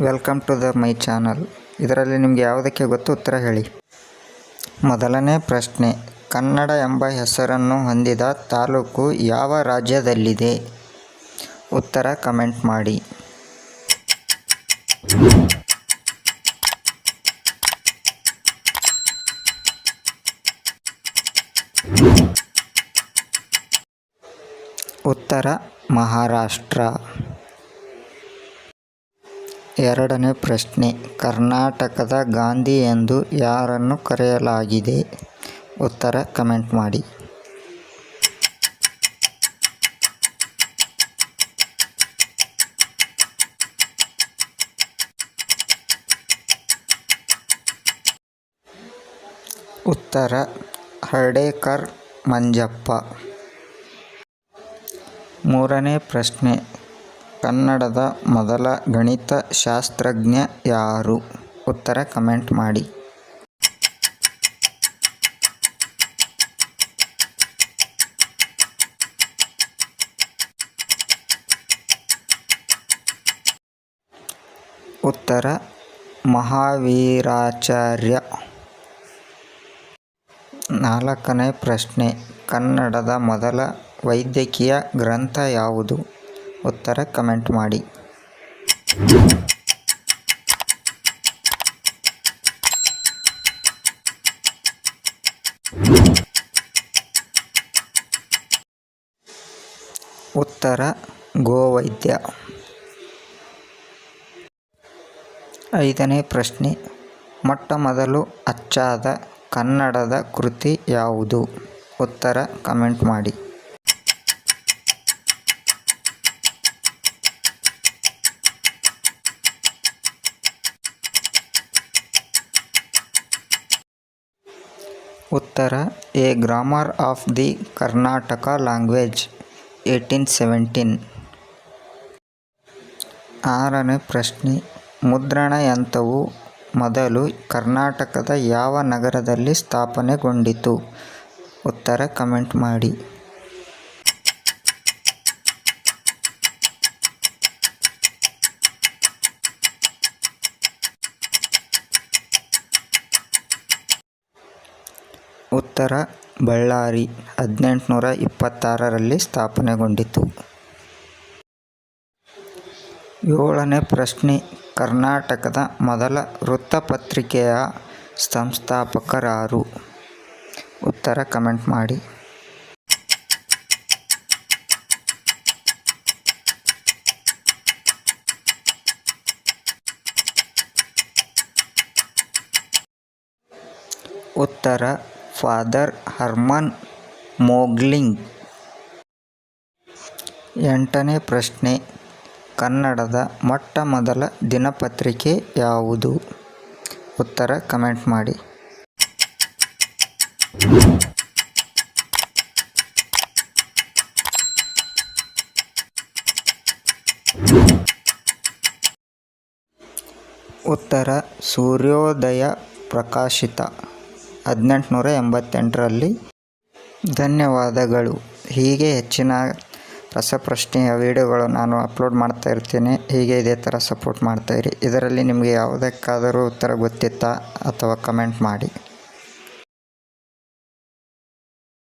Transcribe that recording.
Welcome to the my channel ಇದರಲ್ಲಿ ನಿಮಗೆ ಯಾವುದಕ್ಕೆ ಗೊತ್ತು ಉತ್ತರ ಹೇಳಿ. ಮೊದಲನೇ ಪ್ರಶ್ನೆ, ಕನ್ನಡ ಎಂಬ ಹೆಸರನ್ನು ಹೊಂದಿದ ತಾಲೂಕು ಯಾವ ರಾಜ್ಯದಲ್ಲಿದೆ? ಉತ್ತರ ಕಮೆಂಟ್ ಮಾಡಿ. ಉತ್ತರ ಮಹಾರಾಷ್ಟ್ರ. ಎರಡನೇ ಪ್ರಶ್ನೆ, ಕರ್ನಾಟಕದ ಗಾಂಧಿ ಎಂದು ಯಾರನ್ನು ಕರೆಯಲಾಗಿದೆ? ಉತ್ತರ ಕಮೆಂಟ್ ಮಾಡಿ. ಉತ್ತರ ಹರ್ಡೇಕರ್ ಮಂಜಪ್ಪ. ಮೂರನೇ ಪ್ರಶ್ನೆ ಕನ್ನಡದ ಮೊದಲ ಗಣಿತಶಾಸ್ತ್ರಜ್ಞ ಯಾರು? ಉತ್ತರ ಕಮೆಂಟ್ ಮಾಡಿ. ಉತ್ತರ ಮಹಾವೀರಾಚಾರ್ಯ. ನಾಲ್ಕನೇ ಪ್ರಶ್ನೆ. ಕನ್ನಡದ ಮೊದಲ ವೈದ್ಯಕೀಯ ಗ್ರಂಥ ಯಾವುದು? ಉತ್ತರ ಕಮೆಂಟ್ ಮಾಡಿ. ಉತ್ತರ ಗೋವೈದ್ಯ. ಐದನೇ ಪ್ರಶ್ನೆ. ಮೊಟ್ಟ ಮೊದಲು ಅಚ್ಚಾದ ಕನ್ನಡದ ಕೃತಿ ಯಾವುದು? ಉತ್ತರ ಕಮೆಂಟ್ ಮಾಡಿ. ಉತ್ತರ, A grammar of the Karnataka language, eighteen seventeen. ಆರನೇ ಪ್ರಶ್ನೆ ಮುದ್ರಣಯಂತ್ರವು ಮೊದಲು ಕರ್ನಾಟಕದ ಯಾವ ನಗರದಲ್ಲಿ ಸ್ಥಾಪನೆಗೊಂಡಿತು? ಉತ್ತರ, ಕಮೆಂಟ್ ಮಾಡಿ. ಉತ್ತರ ಬಳ್ಳಾರಿ ಹದಿನೆಂಟುನೂರ ಇಪ್ಪತ್ತಾರರಲ್ಲಿ ಸ್ಥಾಪನೆಗೊಂಡಿತು. ಏಳನೇ ಪ್ರಶ್ನೆ, ಕರ್ನಾಟಕದ ಮೊದಲ ವೃತ್ತಪತ್ರಿಕೆಯ ಸಂಸ್ಥಾಪಕರಾರು? ಉತ್ತರ ಕಮೆಂಟ್ ಮಾಡಿ. ಉತ್ತರ ಫಾದರ್ ಹರ್ಮನ್ ಮೋಗ್ಲಿಂಗ್ ಎಂಟನೇ ಪ್ರಶ್ನೆ, ಕನ್ನಡದ ಮೊಟ್ಟ ಮೊದಲ ದಿನಪತ್ರಿಕೆ ಯಾವುದು? ಉತ್ತರ ಕಮೆಂಟ್ ಮಾಡಿ. ಉತ್ತರ, ಸೂರ್ಯೋದಯ ಪ್ರಕಾಶಿತ. ಹದಿನೆಂಟುನೂರ ಎಂಬತ್ತೆಂಟರಲ್ಲಿ. ಧನ್ಯವಾದಗಳು. ಹೀಗೆ ಹೆಚ್ಚಿನ ರಸಪ್ರಶ್ನೆಯ ವಿಡಿಯೋಗಳು ನಾನು ಅಪ್ಲೋಡ್ ಮಾಡ್ತಾ ಇರ್ತೀನಿ. ಹೀಗೆ ಇದೇ ಥರ ಸಪೋರ್ಟ್ ಮಾಡ್ತಾಯಿರಿ ಇದರಲ್ಲಿ ನಿಮಗೆ ಯಾವುದಕ್ಕಾದರೂ ಉತ್ತರ ಗೊತ್ತಿತ್ತಾ ಅಥವಾ ಕಮೆಂಟ್ ಮಾಡಿ.